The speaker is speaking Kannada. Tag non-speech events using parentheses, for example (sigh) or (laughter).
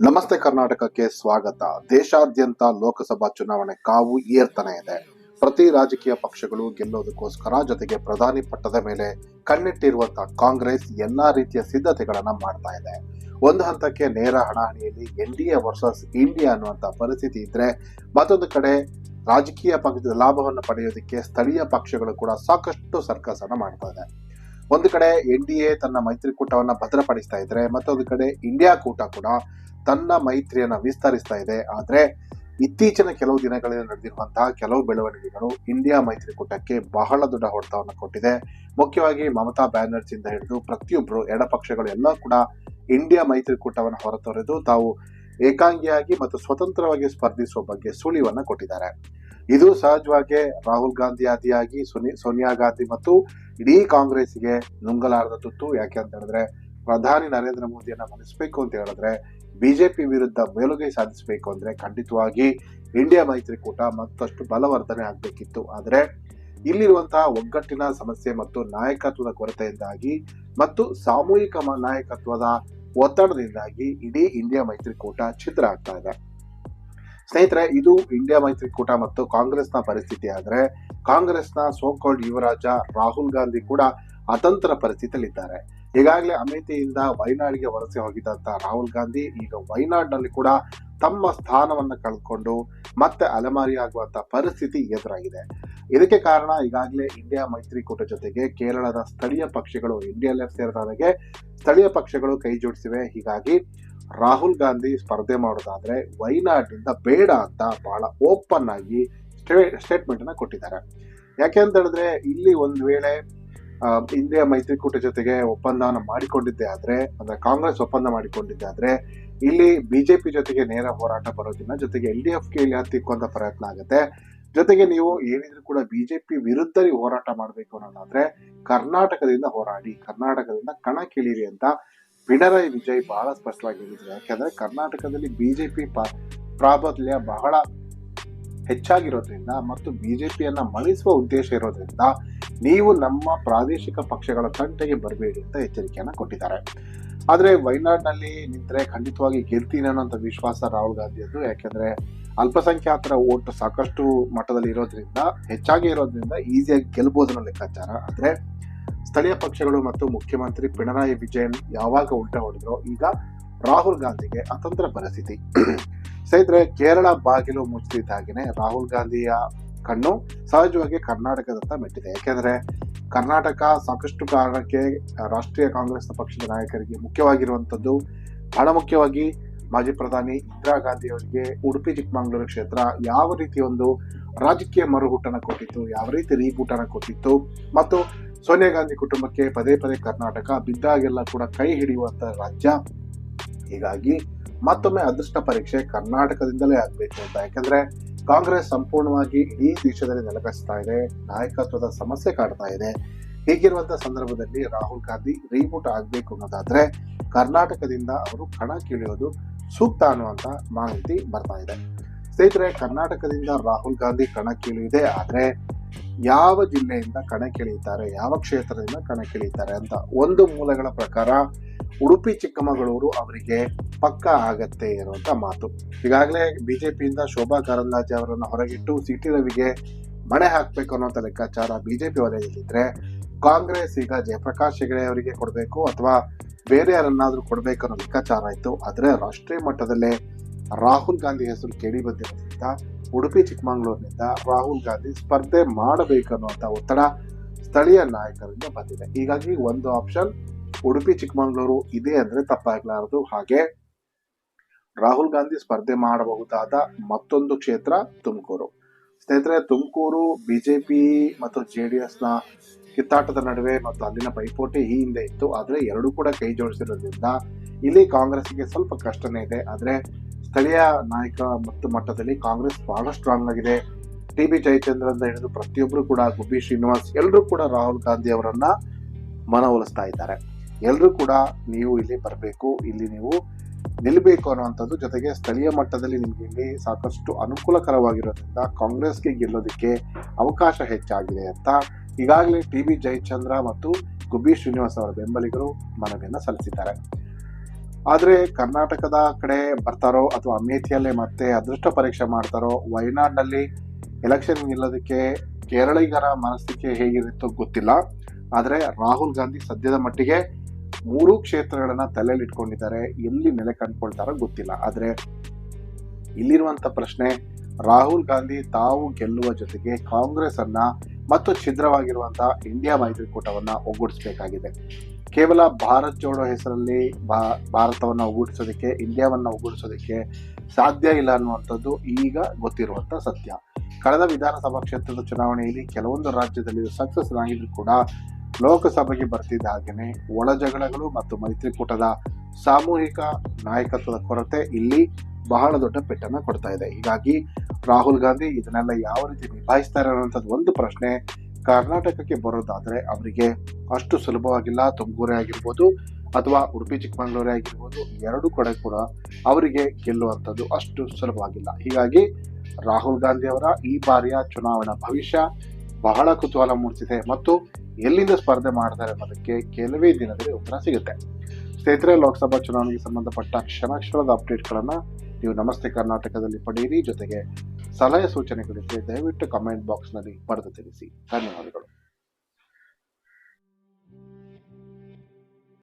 ನಮಸ್ತೆ ಕರ್ನಾಟಕಕ್ಕೆ ಸ್ವಾಗತ. ದೇಶಾದ್ಯಂತ ಲೋಕಸಭಾ ಚುನಾವಣೆ ಕಾವು ಏರ್ತಾನೆ ಇದೆ. ಪ್ರತಿ ರಾಜಕೀಯ ಪಕ್ಷಗಳು ಗೆಲ್ಲೋದಕ್ಕೋಸ್ಕರ ಜೊತೆಗೆ ಪ್ರಧಾನಿ ಪಟ್ಟದ ಮೇಲೆ ಕಣ್ಣಿಟ್ಟಿರುವಂತಹ ಕಾಂಗ್ರೆಸ್ ಎಲ್ಲಾ ರೀತಿಯ ಸಿದ್ಧತೆಗಳನ್ನ ಮಾಡ್ತಾ ಇದೆ. ಒಂದು ಹಂತಕ್ಕೆ ನೇರ ಹಣಾಹಣಿಯಲ್ಲಿ N D A versus India ಅನ್ನುವಂತ ಪರಿಸ್ಥಿತಿ ಇದ್ರೆ ಮತ್ತೊಂದು ಕಡೆ ರಾಜಕೀಯ ಪಕ್ಷದ ಲಾಭವನ್ನು ಪಡೆಯೋದಕ್ಕೆ ಸ್ಥಳೀಯ ಪಕ್ಷಗಳು ಕೂಡ ಸಾಕಷ್ಟು ಸರ್ಕಸ್ ಅನ್ನ ಮಾಡ್ತಾ ಇದೆ. ಒಂದು ಕಡೆ ಎನ್ ಡಿ ಎ ತನ್ನ ಮೈತ್ರಿಕೂಟವನ್ನ ಭದ್ರಪಡಿಸ್ತಾ ಇದ್ರೆ ಮತ್ತೊಂದು ಕಡೆ ಇಂಡಿಯಾ ಕೂಟ ಕೂಡ ತನ್ನ ಮೈತ್ರಿಯನ್ನ ವಿಸ್ತರಿಸ್ತಾ ಇದೆ. ಆದರೆ ಇತ್ತೀಚಿನ ಕೆಲವು ದಿನಗಳಲ್ಲಿ ನಡೆದಿರುವಂತಹ ಕೆಲವು ಬೆಳವಣಿಗೆಗಳು ಇಂಡಿಯಾ ಮೈತ್ರಿಕೂಟಕ್ಕೆ ಬಹಳ ದೊಡ್ಡ ಹೊಡೆತವನ್ನು ಕೊಟ್ಟಿದೆ. ಮುಖ್ಯವಾಗಿ ಮಮತಾ ಬ್ಯಾನರ್ಜಿಯಿಂದ ಹಿಡಿದು ಪ್ರತಿಯೊಬ್ಬರು ಎಡಪಕ್ಷಗಳು ಎಲ್ಲ ಕೂಡ ಇಂಡಿಯಾ ಮೈತ್ರಿಕೂಟವನ್ನು ಹೊರತೊರೆದು ತಾವು ಏಕಾಂಗಿಯಾಗಿ ಮತ್ತು ಸ್ವತಂತ್ರವಾಗಿ ಸ್ಪರ್ಧಿಸುವ ಬಗ್ಗೆ ಸುಳಿವನ್ನ ಕೊಟ್ಟಿದ್ದಾರೆ. ಇದು ಸಹಜವಾಗಿ ರಾಹುಲ್ ಗಾಂಧಿ ಆದಿಯಾಗಿ ಸುನಿ, ಸೋನಿಯಾ ಗಾಂಧಿ ಮತ್ತು ಇಡೀ ಕಾಂಗ್ರೆಸ್ಗೆ ನುಂಗಲಾರದ ತುತ್ತು. ಯಾಕೆ ಅಂತ ಹೇಳಿದ್ರೆ ಪ್ರಧಾನಿ ನರೇಂದ್ರ ಮೋದಿಯನ್ನು ಮನಿಸ್ಬೇಕು ಅಂತ ಹೇಳಿದ್ರೆ ಬಿಜೆಪಿ ವಿರುದ್ಧ ಮೇಲುಗೈ ಸಾಧಿಸಬೇಕು ಅಂದ್ರೆ ಖಂಡಿತವಾಗಿ ಇಂಡಿಯಾ ಮೈತ್ರಿಕೂಟ ಮತ್ತಷ್ಟು ಬಲವರ್ಧನೆ ಆಗಬೇಕಿತ್ತು. ಆದರೆ ಇಲ್ಲಿರುವಂತಹ ಒಗ್ಗಟ್ಟಿನ ಸಮಸ್ಯೆ ಮತ್ತು ನಾಯಕತ್ವದ ಕೊರತೆಯಿಂದಾಗಿ ಮತ್ತು ಸಾಮೂಹಿಕ ನಾಯಕತ್ವದ ಒತ್ತಡದಿಂದಾಗಿ ಇಡೀ ಇಂಡಿಯಾ ಮೈತ್ರಿಕೂಟ ಛಿದ್ರ ಆಗ್ತಾ ಇದೆ. ಸ್ನೇಹಿತರೆ, ಇದು ಇಂಡಿಯಾ ಮೈತ್ರಿಕೂಟ ಮತ್ತು ಕಾಂಗ್ರೆಸ್ನ ಪರಿಸ್ಥಿತಿ. ಆದರೆ ಕಾಂಗ್ರೆಸ್ನ ಸೋಕಾಲ್ಡ್ ಯುವರಾಜ ರಾಹುಲ್ ಗಾಂಧಿ ಕೂಡ ಅತಂತ್ರ ಪರಿಸ್ಥಿತಿಯಲ್ಲಿದ್ದಾರೆ. ಈಗಾಗಲೇ ಅಮೇಥಿಯಿಂದ ವಯನಾಡಿಗೆ ವಲಸೆ ಹೋಗಿದ್ದಂತ ರಾಹುಲ್ ಗಾಂಧಿ ಈಗ ವಯನಾಡ್ನಲ್ಲಿ ಕೂಡ ತಮ್ಮ ಸ್ಥಾನವನ್ನು ಕಳೆದುಕೊಂಡು ಮತ್ತೆ ಅಲೆಮಾರಿ ಆಗುವಂತ ಪರಿಸ್ಥಿತಿ ಎದುರಾಗಿದೆ. ಇದಕ್ಕೆ ಕಾರಣ ಈಗಾಗಲೇ ಇಂಡಿಯಾ ಮೈತ್ರಿಕೂಟ ಜೊತೆಗೆ ಕೇರಳದ ಸ್ಥಳೀಯ ಪಕ್ಷಗಳು ಇಂಡಿಯಾ ಸೇರಿದಾಗೆ ಸ್ಥಳೀಯ ಪಕ್ಷಗಳು ಕೈ ಜೋಡಿಸಿವೆ. ಹೀಗಾಗಿ ರಾಹುಲ್ ಗಾಂಧಿ ಸ್ಪರ್ಧೆ ಮಾಡೋದಾದ್ರೆ ವಯನಾಡ್ನಿಂದ ಬೇಡ ಅಂತ ಬಹಳ ಓಪನ್ ಆಗಿ ಸ್ಟೇಟ್ಮೆಂಟ್ ಅನ್ನ ಕೊಟ್ಟಿದ್ದಾರೆ. ಯಾಕೆ ಅಂತ ಹೇಳಿದ್ರೆ ಇಲ್ಲಿ ಒಂದು ವೇಳೆ ಇಂಡಿಯಾ ಮೈತ್ರಿಕೂಟ ಜೊತೆಗೆ ಒಪ್ಪಂದವನ್ನು ಮಾಡಿಕೊಂಡಿದ್ದೆ ಆದರೆ, ಅಂದರೆ ಕಾಂಗ್ರೆಸ್ ಒಪ್ಪಂದ ಮಾಡಿಕೊಂಡಿದ್ದೆ ಆದರೆ, ಇಲ್ಲಿ ಬಿಜೆಪಿ ಜೊತೆಗೆ ನೇರ ಹೋರಾಟ ಬರೋದಿಲ್ಲ, ಜೊತೆಗೆ ಎಲ್ ಡಿ ಎಫ್ ಕೆ ಇಲ್ಲಿ ಹತ್ತಿಕ್ಕುವಂತ ಪ್ರಯತ್ನ ಆಗುತ್ತೆ. ಜೊತೆಗೆ ನೀವು ಏನಿದ್ರು ಕೂಡ ಬಿಜೆಪಿ ವಿರುದ್ಧ ನೀವು ಹೋರಾಟ ಮಾಡಬೇಕು ಅನ್ನೋದಾದ್ರೆ, ಕರ್ನಾಟಕದಿಂದ ಹೋರಾಡಿ, ಕರ್ನಾಟಕದಿಂದ ಕಣ ಕೇಳಿರಿ ಅಂತ ಪಿಣರಾಯಿ ವಿಜಯ್ ಬಹಳ ಸ್ಪಷ್ಟವಾಗಿ ಹೇಳಿದ್ರು ಯಾಕೆಂದ್ರೆ ಕರ್ನಾಟಕದಲ್ಲಿ ಬಿಜೆಪಿ ಪ್ರಾಬಲ್ಯ ಬಹಳ ಹೆಚ್ಚಾಗಿರೋದ್ರಿಂದ ಮತ್ತು ಬಿಜೆಪಿಯನ್ನ ಮಣಿಸುವ ಉದ್ದೇಶ ಇರೋದ್ರಿಂದ ನೀವು ನಮ್ಮ ಪ್ರಾದೇಶಿಕ ಪಕ್ಷಗಳ ತಂಟೆಗೆ ಬರಬೇಡಿ ಅಂತ ಎಚ್ಚರಿಕೆಯನ್ನು ಕೊಟ್ಟಿದ್ದಾರೆ. ಆದರೆ ವಯನಾಡ್ನಲ್ಲಿ ನಿಂತರೆ ಖಂಡಿತವಾಗಿ ಗೆಲ್ತೀನಿ ಅನ್ನೋಂಥ ವಿಶ್ವಾಸ ರಾಹುಲ್ ಗಾಂಧಿಯದ್ದು ಯಾಕೆಂದರೆ ಅಲ್ಪಸಂಖ್ಯಾತರ ಓಟ್ ಸಾಕಷ್ಟು ಮಟ್ಟದಲ್ಲಿ ಇರೋದ್ರಿಂದ, ಹೆಚ್ಚಾಗಿ ಇರೋದ್ರಿಂದ ಈಸಿಯಾಗಿ ಗೆಲ್ಬೋದು ಅನ್ನೋ ಲೆಕ್ಕಾಚಾರ. ಆದರೆ ಸ್ಥಳೀಯ ಪಕ್ಷಗಳು ಮತ್ತು ಮುಖ್ಯಮಂತ್ರಿ ಪಿಣರಾಯಿ ವಿಜಯನ್ ಯಾವಾಗ ಉಲ್ಟಾ ಹೊಡೆದ್ರು ಈಗ ರಾಹುಲ್ ಗಾಂಧಿಗೆ ಅತಂತ್ರ ಪರಿಸ್ಥಿತಿ. (clears throat) ಸ್ನೇಹಿತರೆ ಕೇರಳ ಬಾಗಿಲು ಮುಚ್ಚಿದ್ದಾಗಿನೇ ರಾಹುಲ್ ಗಾಂಧಿಯ ಕಣ್ಣು ಸಹಜವಾಗಿ ಕರ್ನಾಟಕದತ್ತ ಮೆಟ್ಟಿದೆ. ಯಾಕೆಂದ್ರೆ ಕರ್ನಾಟಕ ಸಾಕಷ್ಟು ಕಾರಣಕ್ಕೆ ರಾಷ್ಟ್ರೀಯ ಕಾಂಗ್ರೆಸ್ ಪಕ್ಷದ ನಾಯಕರಿಗೆ ಮುಖ್ಯವಾಗಿರುವಂಥದ್ದು, ಬಹಳ ಮುಖ್ಯವಾಗಿ ಮಾಜಿ ಪ್ರಧಾನಿ ಇಂದಿರಾ ಗಾಂಧಿ ಅವರಿಗೆ ಉಡುಪಿ, ಚಿಕ್ಕಮಗಳೂರು ಕ್ಷೇತ್ರ ಯಾವ ರೀತಿ ಒಂದು ರಾಜಕೀಯ ಮರುಹುಟ್ಟನ ಕೊಟ್ಟಿತ್ತು, ಯಾವ ರೀತಿ ರೀಬೂಟನ ಕೊಟ್ಟಿತ್ತು, ಮತ್ತು ಸೋನಿಯಾ ಗಾಂಧಿ ಕುಟುಂಬಕ್ಕೆ ಪದೇ ಪದೇ ಕರ್ನಾಟಕ ಬಿದ್ದಾಗೆಲ್ಲ ಕೂಡ ಕೈ ಹಿಡಿಯುವಂತ ರಾಜ್ಯ. ಹೀಗಾಗಿ ಮತ್ತೊಮ್ಮೆ ಅದೃಷ್ಟ ಪರೀಕ್ಷೆ ಕರ್ನಾಟಕದಿಂದಲೇ ಆಗಬೇಕು ಅಂತ. ಯಾಕಂದ್ರೆ ಕಾಂಗ್ರೆಸ್ ಸಂಪೂರ್ಣವಾಗಿ ಇಡೀ ದೇಶದಲ್ಲಿ ನೆಲಕಸ್ತಾ ಇದೆ, ನಾಯಕತ್ವದ ಸಮಸ್ಯೆ ಕಾಡ್ತಾ ಇದೆ. ಹೀಗಿರುವಂತ ಸಂದರ್ಭದಲ್ಲಿ ರಾಹುಲ್ ಗಾಂಧಿ ರೀಬೂಟ್ ಆಗ್ಬೇಕು ಅನ್ನೋದಾದ್ರೆ ಕರ್ನಾಟಕದಿಂದ ಅವರು ಕಣ ಕೀಳಿಯೋದು ಸೂಕ್ತ ಅನ್ನುವಂತ ಮಾಹಿತಿ ಬರ್ತಾ ಇದೆ. ಸ್ನೇಹಿತರೆ, ಕರ್ನಾಟಕದಿಂದ ರಾಹುಲ್ ಗಾಂಧಿ ಕಣ ಕೀಳಿದೆ, ಆದ್ರೆ ಯಾವ ಜಿಲ್ಲೆಯಿಂದ ಕಣಕ್ಕಿಳಿಯುತ್ತಾರೆ ಯಾವ ಕ್ಷೇತ್ರದಿಂದ ಕಣಕ್ಕಿಳಿಯುತ್ತಾರೆ ಅಂತ ಒಂದು ಮೂಲಗಳ ಪ್ರಕಾರ ಉಡುಪಿ, ಚಿಕ್ಕಮಗಳೂರು ಅವರಿಗೆ ಪಕ್ಕ ಆಗತ್ತೆ ಇರುವಂತ ಮಾತು. ಈಗಾಗಲೇ ಬಿಜೆಪಿಯಿಂದ ಶೋಭಾ ಕಾರಂದ್ಲಾಜೆ ಅವರನ್ನು ಹೊರಗಿಟ್ಟು ಸಿಟಿ ರವಿಗೆ ಮಣೆ ಹಾಕ್ಬೇಕು ಅನ್ನೋಂಥ ಲೆಕ್ಕಾಚಾರ ಬಿಜೆಪಿ ವಲಯದಲ್ಲಿದ್ದರೆ ಕಾಂಗ್ರೆಸ್ ಈಗ ಜಯಪ್ರಕಾಶ್ ಹೆಗಡೆ ಅವರಿಗೆ ಕೊಡಬೇಕು ಅಥವಾ ಬೇರೆ ಯಾರನ್ನಾದರೂ ಕೊಡಬೇಕು ಅನ್ನೋ ಲೆಕ್ಕಾಚಾರ ಇತ್ತು. ಆದರೆ ರಾಷ್ಟ್ರೀಯ ಮಟ್ಟದಲ್ಲೇ ರಾಹುಲ್ ಗಾಂಧಿ ಹೆಸರು ಕೇಳಿ ಬಂದಿರೋದ್ರಿಂದ ಉಡುಪಿ, ಚಿಕ್ಕಮಗಳೂರಿನಿಂದ ರಾಹುಲ್ ಗಾಂಧಿ ಸ್ಪರ್ಧೆ ಮಾಡಬೇಕನ್ನುವಂಥ ಒತ್ತಡ ಸ್ಥಳೀಯ ನಾಯಕರಿಂದ ಬಂದಿದೆ. ಹೀಗಾಗಿ ಒಂದು ಆಪ್ಷನ್ ಉಡುಪಿ, ಚಿಕ್ಕಮಗಳೂರು ಇದೆ ಅಂದ್ರೆ ತಪ್ಪಾಗಲಾರದು. ಹಾಗೆ ರಾಹುಲ್ ಗಾಂಧಿ ಸ್ಪರ್ಧೆ ಮಾಡಬಹುದಾದ ಮತ್ತೊಂದು ಕ್ಷೇತ್ರ ತುಮಕೂರು. ಸ್ನೇಹಿತರೆ, ತುಮಕೂರು ಬಿಜೆಪಿ ಮತ್ತು ಜೆ ಡಿ ಎಸ್ನ ಕಿತ್ತಾಟದ ನಡುವೆ ಮತ್ತು ಅಲ್ಲಿನ ಪೈಪೋಟಿ ಈ ಹಿಂದೆ ಇತ್ತು. ಆದರೆ ಎರಡೂ ಕೂಡ ಕೈ ಜೋಡಿಸಿರೋದ್ರಿಂದ ಇಲ್ಲಿ ಕಾಂಗ್ರೆಸ್ಗೆ ಸ್ವಲ್ಪ ಕಷ್ಟನೇ ಇದೆ. ಆದ್ರೆ ಸ್ಥಳೀಯ ನಾಯಕ ಮತ್ತು ಮಟ್ಟದಲ್ಲಿ ಕಾಂಗ್ರೆಸ್ ಬಹಳ ಸ್ಟ್ರಾಂಗ್ ಆಗಿದೆ. ಟಿ ಬಿ ಜಯಚಂದ್ರಿಂದ ಹಿಡಿದು ಪ್ರತಿಯೊಬ್ಬರು ಕೂಡ, ಗುಬ್ಬಿ ಶ್ರೀನಿವಾಸ್ ಎಲ್ಲರೂ ಕೂಡ ರಾಹುಲ್ ಗಾಂಧಿ ಅವರನ್ನ ಮನವೊಲಿಸ್ತಾ ಇದ್ದಾರೆ. ಎಲ್ಲರೂ ಕೂಡ ನೀವು ಇಲ್ಲಿ ಬರಬೇಕು, ಇಲ್ಲಿ ನೀವು ನಿಲ್ಲಬೇಕು ಅನ್ನುವಂಥದ್ದು ಜೊತೆಗೆ ಸ್ಥಳೀಯ ಮಟ್ಟದಲ್ಲಿ ನಿಮಗೆ ಇಲ್ಲಿ ಸಾಕಷ್ಟು ಅನುಕೂಲಕರವಾಗಿರೋದ್ರಿಂದ ಕಾಂಗ್ರೆಸ್ಗೆ ಗೆಲ್ಲೋದಕ್ಕೆ ಅವಕಾಶ ಹೆಚ್ಚಾಗಿದೆ ಅಂತ ಈಗಾಗಲೇ ಟಿ ಬಿ ಜಯಚಂದ್ರ ಮತ್ತು ಗುಬ್ಬಿ ಶ್ರೀನಿವಾಸ್ ಅವರ ಬೆಂಬಲಿಗರು ಮನವಿಯನ್ನು ಸಲ್ಲಿಸಿದ್ದಾರೆ. ಆದ್ರೆ ಕರ್ನಾಟಕದ ಕಡೆ ಬರ್ತಾರೋ ಅಥವಾ ಅಮೇಥಿಯಲ್ಲೇ ಮತ್ತೆ ಅದೃಷ್ಟ ಪರೀಕ್ಷೆ ಮಾಡ್ತಾರೋ, ವಯನಾಡ್ನಲ್ಲಿ ಎಲೆಕ್ಷನ್ ಇಲ್ಲದಕ್ಕೆ ಕೇರಳಿಗರ ಮನಸ್ಥಿತಿ ಹೇಗಿರುತ್ತೋ ಗೊತ್ತಿಲ್ಲ. ಆದರೆ ರಾಹುಲ್ ಗಾಂಧಿ ಸದ್ಯದ ಮಟ್ಟಿಗೆ ಮೂರು ಕ್ಷೇತ್ರಗಳನ್ನ ತಲೆಯಲ್ಲಿ ಇಟ್ಕೊಂಡಿದ್ದಾರೆ ಎಲ್ಲಿ ನೆಲೆ ಕಂಡ್ಕೊಳ್ತಾರೋ ಗೊತ್ತಿಲ್ಲ. ಆದ್ರೆ ಇಲ್ಲಿರುವಂತ ಪ್ರಶ್ನೆ, ರಾಹುಲ್ ಗಾಂಧಿ ತಾವು ಗೆಲ್ಲುವ ಜೊತೆಗೆ ಕಾಂಗ್ರೆಸ್ ಅನ್ನ ಮತ್ತು ಛಿದ್ರವಾಗಿರುವಂತಹ ಇಂಡಿಯಾ ಮೈತ್ರಿಕೂಟವನ್ನ ಒಗ್ಗೂಡಿಸಬೇಕಾಗಿದೆ. ಕೇವಲ ಭಾರತ್ ಜೋಡೋ ಹೆಸರಲ್ಲಿ ಭಾ- ಭಾರತವನ್ನ ಒಗ್ಗೂಡಿಸೋದಕ್ಕೆ, ಇಂಡಿಯಾವನ್ನ ಒಗ್ಗೂಡಿಸೋದಕ್ಕೆ ಸಾಧ್ಯ ಇಲ್ಲ ಅನ್ನುವಂಥದ್ದು ಈಗ ಗೊತ್ತಿರುವಂತ ಸತ್ಯ. ಕಳೆದ ವಿಧಾನಸಭಾ ಕ್ಷೇತ್ರದ ಚುನಾವಣೆಯಲ್ಲಿ ಕೆಲವೊಂದು ರಾಜ್ಯದಲ್ಲಿ ಸಕ್ಸಸ್ ಆಗಿದ್ರು ಕೂಡ ಲೋಕಸಭೆಗೆ ಬರ್ತಿದ್ದ ಹಾಗೆಯೇ ಒಳ ಜಗಳಗಳು ಮತ್ತು ಮೈತ್ರಿಕೂಟದ ಸಾಮೂಹಿಕ ನಾಯಕತ್ವದ ಕೊರತೆ ಇಲ್ಲಿ ಬಹಳ ದೊಡ್ಡ ಪೆಟ್ಟನ್ನು ಕೊಡ್ತಾ ಇದೆ. ಹೀಗಾಗಿ ರಾಹುಲ್ ಗಾಂಧಿ ಇದನ್ನೆಲ್ಲ ಯಾವ ರೀತಿ ನಿಭಾಯಿಸ್ತಾರೆ ಅನ್ನೋಂಥದ್ದು ಒಂದು ಪ್ರಶ್ನೆ ಕರ್ನಾಟಕಕ್ಕೆ ಬರೋದಾದ್ರೆ ಅವರಿಗೆ ಅಷ್ಟು ಸುಲಭವಾಗಿಲ್ಲ. ತುಮಕೂರೇ ಆಗಿರ್ಬೋದು ಅಥವಾ ಉಡುಪಿ, ಚಿಕ್ಕಮಗಳೂರೇ ಆಗಿರ್ಬೋದು ಎರಡು ಕಡೆ ಕೂಡ ಅವರಿಗೆ ಗೆಲ್ಲುವಂಥದ್ದು ಅಷ್ಟು ಸುಲಭವಾಗಿಲ್ಲ. ಹೀಗಾಗಿ ರಾಹುಲ್ ಗಾಂಧಿ ಅವರ ಈ ಬಾರಿಯ ಚುನಾವಣಾ ಭವಿಷ್ಯ ಬಹಳ ಕುತೂಹಲ ಮೂಡಿಸಿದೆ ಮತ್ತು ಎಲ್ಲಿಂದ ಸ್ಪರ್ಧೆ ಮಾಡ್ತಾರೆ ಅನ್ನೋದಕ್ಕೆ ಕೆಲವೇ ದಿನದಲ್ಲಿ ಉತ್ತರ ಸಿಗುತ್ತೆ. ಸ್ನೇಹಿತರೆ, ಲೋಕಸಭಾ ಚುನಾವಣೆಗೆ ಸಂಬಂಧಪಟ್ಟ ಕ್ಷಣ ಕ್ಷಣದ ಅಪ್ಡೇಟ್ಗಳನ್ನ ನೀವು ನಮಸ್ತೆ ಕರ್ನಾಟಕದಲ್ಲಿ ಪಡೆಯಿರಿ. ಜೊತೆಗೆ ಸಲಹೆ ಸೂಚನೆಗಳಿದ್ದರೆ ದಯವಿಟ್ಟು ಕಮೆಂಟ್ ಬಾಕ್ಸ್ನಲ್ಲಿ ಬರೆದು ತಿಳಿಸಿ ಧನ್ಯವಾದಗಳು.